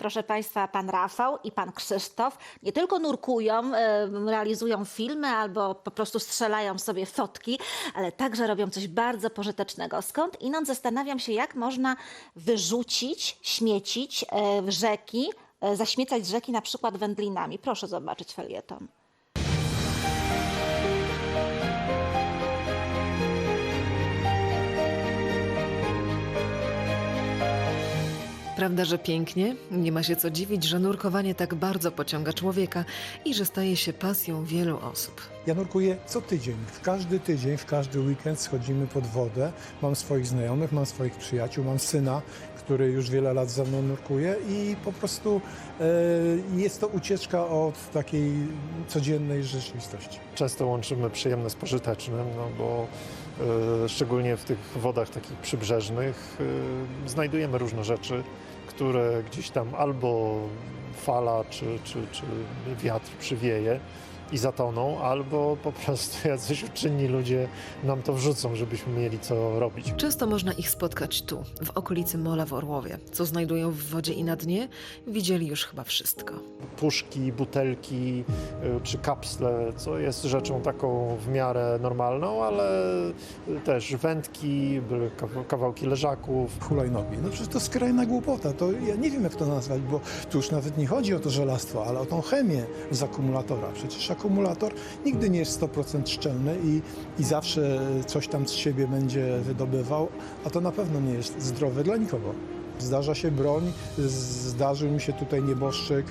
proszę Państwa, pan Rafał i pan Krzysztof nie tylko nurkują, realizują filmy albo po prostu strzelają sobie fotki, ale także robią coś bardzo pożytecznego. Skąd inąd zastanawiam się, jak można wyrzucić, śmiecić e, rzeki, e, zaśmiecać rzeki na przykład wędlinami. Proszę zobaczyć felieton. Prawda, że pięknie? Nie ma się co dziwić, że nurkowanie tak bardzo pociąga człowieka i że staje się pasją wielu osób. Ja nurkuję co tydzień. W każdy tydzień, w każdy weekend schodzimy pod wodę. Mam swoich znajomych, mam swoich przyjaciół, mam syna, który już wiele lat ze mną nurkuje i po prostu e, jest to ucieczka od takiej codziennej rzeczywistości. Często łączymy przyjemne z pożytecznym, no bo e, szczególnie w tych wodach takich przybrzeżnych e, znajdujemy różne rzeczy, które gdzieś tam albo fala czy, czy, czy wiatr przywieje i zatoną, albo po prostu jacyś uczynni ludzie nam to wrzucą, żebyśmy mieli co robić. Często można ich spotkać tu, w okolicy Mola w Orłowie. Co znajdują w wodzie i na dnie, widzieli już chyba wszystko. puszki, butelki y, czy kapsle, co jest rzeczą taką w miarę normalną, ale też wędki, kawałki leżaków. Hulajnogi. No przecież to skrajna głupota. To ja nie wiem jak to nazwać, bo tu już nawet nie chodzi o to żelastwo, ale o tą chemię z akumulatora. Przecież akumulator nigdy nie jest 100% szczelny i, i zawsze coś tam z siebie będzie wydobywał, a to na pewno nie jest zdrowe dla nikogo. Zdarza się broń, zdarzył mi się tutaj nieboszczyk,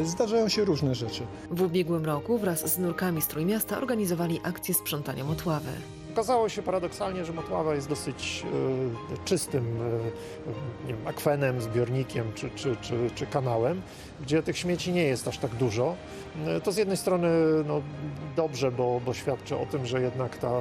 e, zdarzają się różne rzeczy. W ubiegłym roku wraz z nurkami z Trójmiasta organizowali akcję sprzątania Motławy. Okazało się paradoksalnie, że Motława jest dosyć y, czystym y, wiem, akwenem, zbiornikiem czy, czy, czy, czy kanałem, gdzie tych śmieci nie jest aż tak dużo. To z jednej strony no, dobrze, bo, bo świadczy o tym, że jednak ta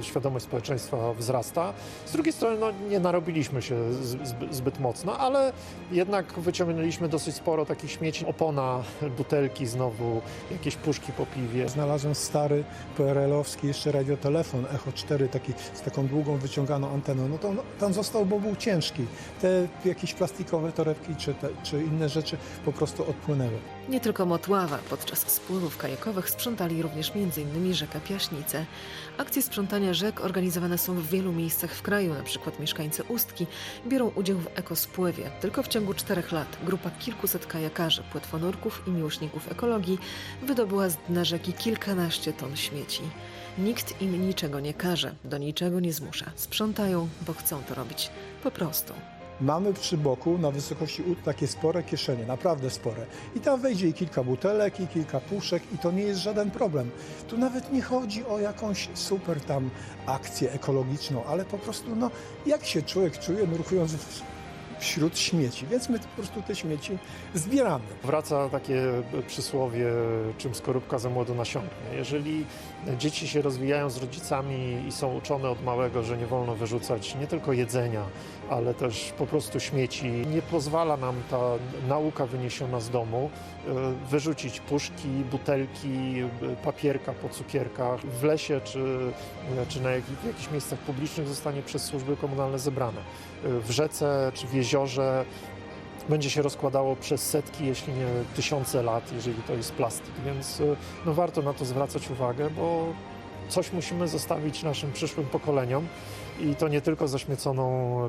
y, świadomość społeczeństwa wzrasta. Z drugiej strony no, nie narobiliśmy się z- zbyt mocno, ale jednak wyciągnęliśmy dosyć sporo takich śmieci. Opona, butelki znowu, jakieś puszki po piwie. Znalazłem stary PRL-owski jeszcze radiotelefon Echo 4 taki, z taką długą wyciąganą anteną. No to tam został, bo był ciężki. Te jakieś plastikowe torebki czy, te, czy inne rzeczy po prostu odpłynęły. Nie tylko Motława, podczas spływów kajakowych sprzątali również m.in. rzekę Piaśnice. Akcje sprzątania rzek organizowane są w wielu miejscach w kraju, przykład mieszkańcy Ustki biorą udział w ekospływie. Tylko w ciągu czterech lat grupa kilkuset kajakarzy, płetwonurków i miłośników ekologii wydobyła z dna rzeki kilkanaście ton śmieci. Nikt im niczego nie każe, do niczego nie zmusza. Sprzątają, bo chcą to robić. Po prostu. Mamy przy boku na wysokości ud takie spore kieszenie, naprawdę spore. I tam wejdzie i kilka butelek, i kilka puszek i to nie jest żaden problem. Tu nawet nie chodzi o jakąś super tam akcję ekologiczną, ale po prostu no, jak się człowiek czuje nurkując w, wśród śmieci. Więc my po prostu te śmieci zbieramy. Wraca takie przysłowie, czym skorupka za młodo nasiąknie. Jeżeli dzieci się rozwijają z rodzicami i są uczone od małego, że nie wolno wyrzucać nie tylko jedzenia, ale też po prostu śmieci, nie pozwala nam ta nauka wyniesiona z domu e, wyrzucić puszki, butelki, e, papierka po cukierkach w lesie czy, czy na w jakichś miejscach publicznych zostanie przez służby komunalne zebrane. E, W rzece czy w jeziorze będzie się rozkładało przez setki, jeśli nie tysiące lat, jeżeli to jest plastik, więc y, no, warto na to zwracać uwagę, bo coś musimy zostawić naszym przyszłym pokoleniom i to nie tylko zaśmieconą